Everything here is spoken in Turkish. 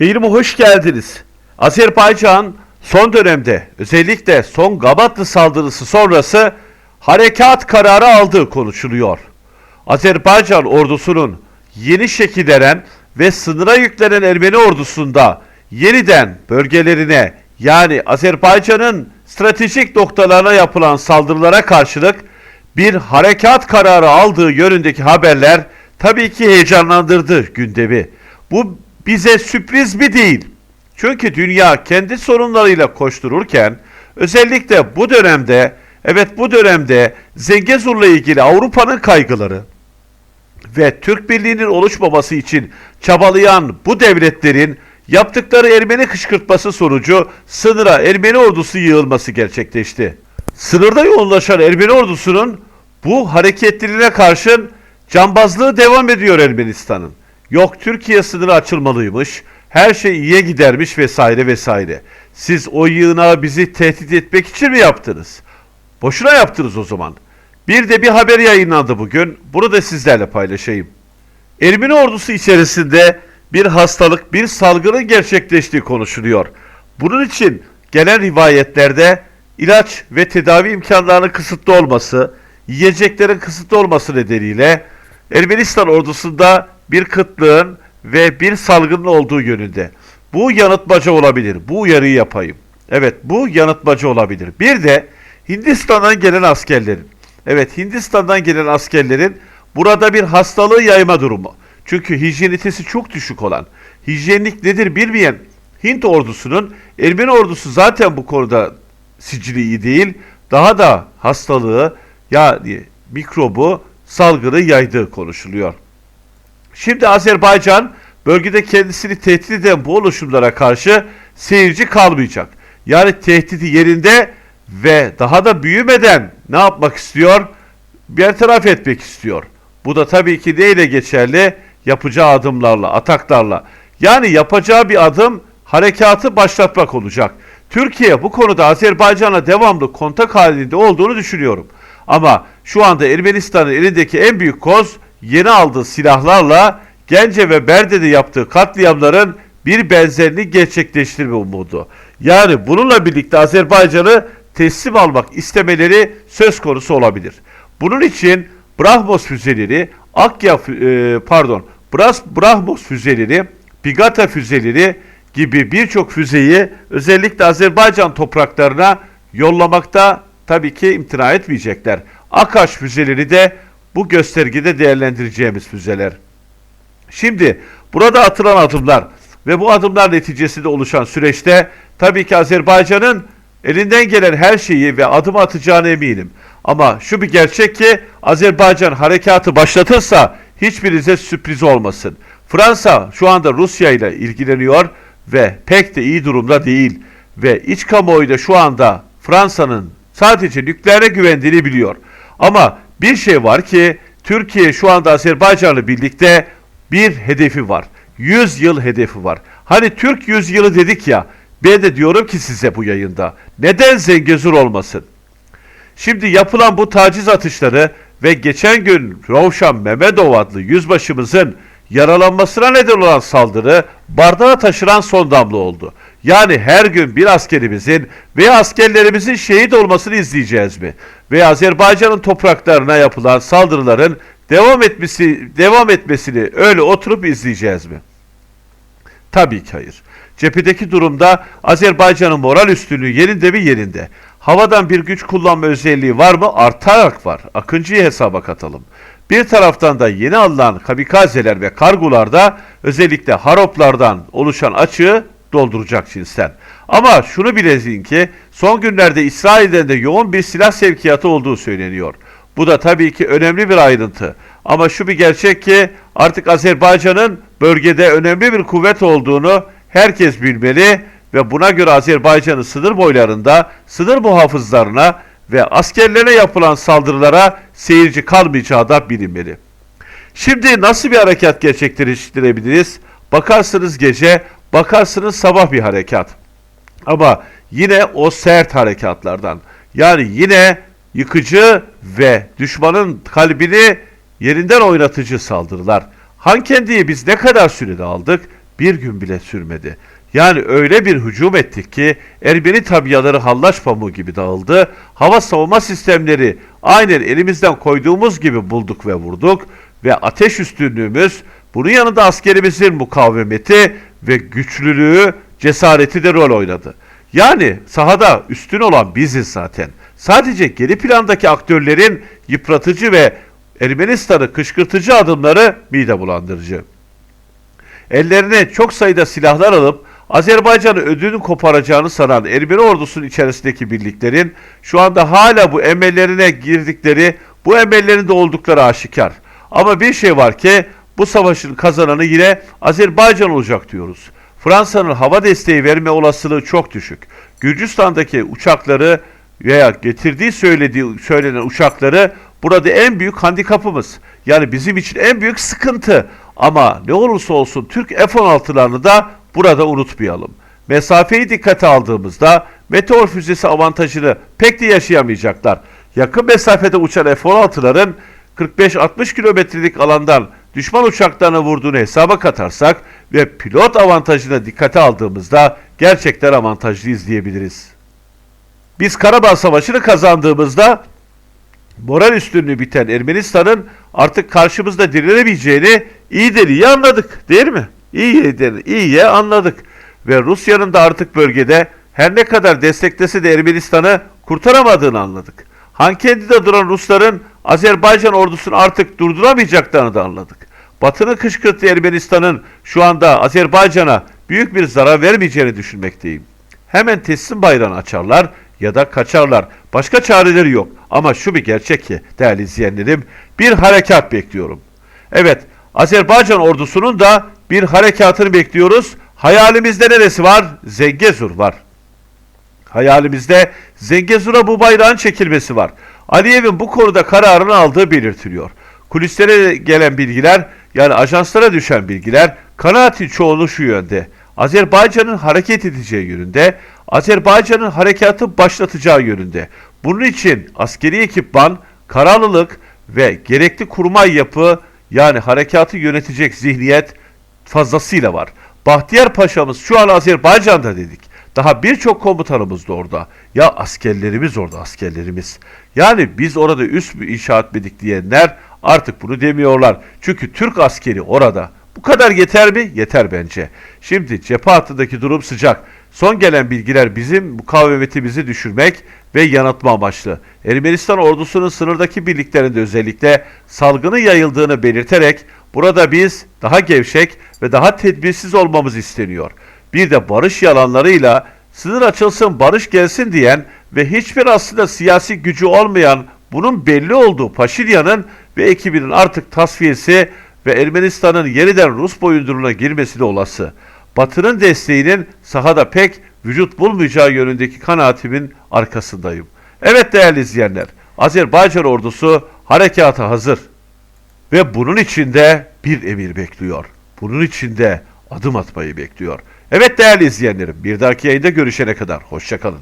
Yayınıma hoş geldiniz. Azerbaycan son dönemde özellikle son Gabatlı saldırısı sonrası harekat kararı aldığı konuşuluyor. Azerbaycan ordusunun yeni şekillenen ve sınıra yüklenen Ermeni ordusunda yeniden bölgelerine yani Azerbaycan'ın stratejik noktalarına yapılan saldırılara karşılık bir harekat kararı aldığı yönündeki haberler tabii ki heyecanlandırdı gündemi. Bu bize sürpriz mi değil? Çünkü dünya kendi sorunlarıyla koştururken özellikle bu dönemde evet bu dönemde Zengezur'la ilgili Avrupa'nın kaygıları ve Türk Birliği'nin oluşmaması için çabalayan bu devletlerin yaptıkları Ermeni kışkırtması sonucu sınıra Ermeni ordusu yığılması gerçekleşti. Sınırda yoğunlaşan Ermeni ordusunun bu hareketliliğine karşın cambazlığı devam ediyor Ermenistan'ın. Yok Türkiye sınırı açılmalıymış, her şey iyiye gidermiş vesaire vesaire. Siz o yığınağı bizi tehdit etmek için mi yaptınız? Boşuna yaptınız o zaman. Bir de bir haber yayınlandı bugün. Bunu da sizlerle paylaşayım. Ermeni ordusu içerisinde bir hastalık, bir salgının gerçekleştiği konuşuluyor. Bunun için gelen rivayetlerde ilaç ve tedavi imkanlarının kısıtlı olması, yiyeceklerin kısıtlı olması nedeniyle Ermenistan ordusunda bir kıtlığın ve bir salgının olduğu yönünde. Bu yanıtmaca olabilir. Bu uyarıyı yapayım. Evet bu yanıtmaca olabilir. Bir de Hindistan'dan gelen askerlerin. Evet Hindistan'dan gelen askerlerin burada bir hastalığı yayma durumu. Çünkü hijyenitesi çok düşük olan, hijyenlik nedir bilmeyen Hint ordusunun Ermeni ordusu zaten bu konuda sicili iyi değil. Daha da hastalığı yani mikrobu salgını yaydığı konuşuluyor. Şimdi Azerbaycan bölgede kendisini tehdit eden bu oluşumlara karşı seyirci kalmayacak. Yani tehdidi yerinde ve daha da büyümeden ne yapmak istiyor? Bertaraf etmek istiyor. Bu da tabii ki neyle geçerli? Yapacağı adımlarla, ataklarla. Yani yapacağı bir adım harekatı başlatmak olacak. Türkiye bu konuda Azerbaycan'a devamlı kontak halinde olduğunu düşünüyorum. Ama şu anda Ermenistan'ın elindeki en büyük koz yeni aldığı silahlarla Gence ve Berde'de yaptığı katliamların bir benzerini gerçekleştirme umudu. Yani bununla birlikte Azerbaycan'ı teslim almak istemeleri söz konusu olabilir. Bunun için Brahmos füzeleri, Akya e, pardon, Bras Brahmos füzeleri, Pigata füzeleri gibi birçok füzeyi özellikle Azerbaycan topraklarına yollamakta tabii ki imtina etmeyecekler. Akaş füzeleri de bu göstergede değerlendireceğimiz füzeler. Şimdi burada atılan adımlar ve bu adımlar neticesinde oluşan süreçte tabii ki Azerbaycan'ın elinden gelen her şeyi ve adım atacağına eminim. Ama şu bir gerçek ki Azerbaycan harekatı başlatırsa hiçbirinize sürpriz olmasın. Fransa şu anda Rusya ile ilgileniyor ve pek de iyi durumda değil. Ve iç kamuoyu da şu anda Fransa'nın sadece nükleere güvendiğini biliyor. Ama bir şey var ki Türkiye şu anda Azerbaycan'la birlikte bir hedefi var. 100 yıl hedefi var. Hani Türk 100 yılı dedik ya. Ben de diyorum ki size bu yayında. Neden Zengezur olmasın? Şimdi yapılan bu taciz atışları ve geçen gün Rovşan Mehmetov adlı yüzbaşımızın yaralanmasına neden olan saldırı bardağa taşıran son damla oldu. Yani her gün bir askerimizin veya askerlerimizin şehit olmasını izleyeceğiz mi? Ve Azerbaycan'ın topraklarına yapılan saldırıların devam etmesi devam etmesini öyle oturup izleyeceğiz mi? Tabii ki hayır. Cephedeki durumda Azerbaycan'ın moral üstünlüğü yerinde mi yerinde. Havadan bir güç kullanma özelliği var mı? Artarak var. Akıncı'yı hesaba katalım. Bir taraftan da yeni alınan kamikazeler ve kargolarda özellikle haroplardan oluşan açığı dolduracak cinsten. Ama şunu bilesin ki son günlerde İsrail'den de yoğun bir silah sevkiyatı olduğu söyleniyor. Bu da tabii ki önemli bir ayrıntı. Ama şu bir gerçek ki artık Azerbaycan'ın bölgede önemli bir kuvvet olduğunu herkes bilmeli ve buna göre Azerbaycan'ın sınır boylarında sınır muhafızlarına ve askerlerine yapılan saldırılara seyirci kalmayacağı da bilinmeli. Şimdi nasıl bir harekat gerçekleştirebiliriz? Bakarsınız gece, bakarsınız sabah bir harekat. Ama yine o sert harekatlardan. Yani yine yıkıcı ve düşmanın kalbini yerinden oynatıcı saldırılar. Hankendi'yi biz ne kadar sürede aldık? bir gün bile sürmedi. Yani öyle bir hücum ettik ki Ermeni tabiyaları hallaç pamuğu gibi dağıldı. Hava savunma sistemleri aynen elimizden koyduğumuz gibi bulduk ve vurduk. Ve ateş üstünlüğümüz bunun yanında askerimizin mukavemeti ve güçlülüğü, cesareti de rol oynadı. Yani sahada üstün olan biziz zaten. Sadece geri plandaki aktörlerin yıpratıcı ve Ermenistan'ı kışkırtıcı adımları mide bulandırıcı. Ellerine çok sayıda silahlar alıp Azerbaycan'ı ödünü koparacağını sanan Ermeni ordusunun içerisindeki birliklerin şu anda hala bu emellerine girdikleri, bu emellerinde oldukları aşikar. Ama bir şey var ki bu savaşın kazananı yine Azerbaycan olacak diyoruz. Fransa'nın hava desteği verme olasılığı çok düşük. Gürcistan'daki uçakları veya getirdiği söylediği söylenen uçakları burada en büyük handikapımız. Yani bizim için en büyük sıkıntı. Ama ne olursa olsun Türk F-16'larını da burada unutmayalım. Mesafeyi dikkate aldığımızda meteor füzesi avantajını pek de yaşayamayacaklar. Yakın mesafede uçan F-16'ların 45-60 kilometrelik alandan düşman uçaklarına vurduğunu hesaba katarsak ve pilot avantajını dikkate aldığımızda gerçekten avantajlıyız diyebiliriz. Biz Karabağ Savaşı'nı kazandığımızda moral üstünlüğü biten Ermenistan'ın artık karşımızda direnemeyeceğini iyi de iyi anladık değil mi? İyi de iyiye anladık. Ve Rusya'nın da artık bölgede her ne kadar desteklese de Ermenistan'ı kurtaramadığını anladık. Hankendi'de duran Rusların Azerbaycan ordusunu artık durduramayacaklarını da anladık. Batı'nın kışkırttığı Ermenistan'ın şu anda Azerbaycan'a büyük bir zarar vermeyeceğini düşünmekteyim. Hemen teslim bayrağını açarlar ya da kaçarlar. Başka çareleri yok. Ama şu bir gerçek ki değerli izleyenlerim bir harekat bekliyorum. Evet Azerbaycan ordusunun da bir harekatını bekliyoruz. Hayalimizde neresi var? Zengezur var. Hayalimizde Zengezur'a bu bayrağın çekilmesi var. Aliyev'in bu konuda kararını aldığı belirtiliyor. Kulislere gelen bilgiler yani ajanslara düşen bilgiler kanaatin çoğunluğu şu yönde. Azerbaycan'ın hareket edeceği yönünde, Azerbaycan'ın harekatı başlatacağı yönünde. Bunun için askeri ekipman, kararlılık ve gerekli kurmay yapı yani harekatı yönetecek zihniyet fazlasıyla var. Bahtiyar Paşa'mız şu an Azerbaycan'da dedik. Daha birçok komutanımız da orada. Ya askerlerimiz orada askerlerimiz. Yani biz orada üst bir inşa etmedik diyenler artık bunu demiyorlar. Çünkü Türk askeri orada. Bu kadar yeter mi? Yeter bence. Şimdi cephe hattındaki durum sıcak. Son gelen bilgiler bizim mukavemetimizi düşürmek ve yanıltma amaçlı. Ermenistan ordusunun sınırdaki birliklerinde özellikle salgının yayıldığını belirterek burada biz daha gevşek ve daha tedbirsiz olmamız isteniyor. Bir de barış yalanlarıyla sınır açılsın barış gelsin diyen ve hiçbir aslında siyasi gücü olmayan bunun belli olduğu Paşinyan'ın ve ekibinin artık tasfiyesi ve Ermenistan'ın yeniden Rus boyunduruna girmesi de olası. Batı'nın desteğinin sahada pek vücut bulmayacağı yönündeki kanaatimin arkasındayım. Evet değerli izleyenler, Azerbaycan ordusu harekata hazır. Ve bunun içinde bir emir bekliyor. Bunun içinde adım atmayı bekliyor. Evet değerli izleyenlerim, bir dahaki yayında görüşene kadar hoşçakalın.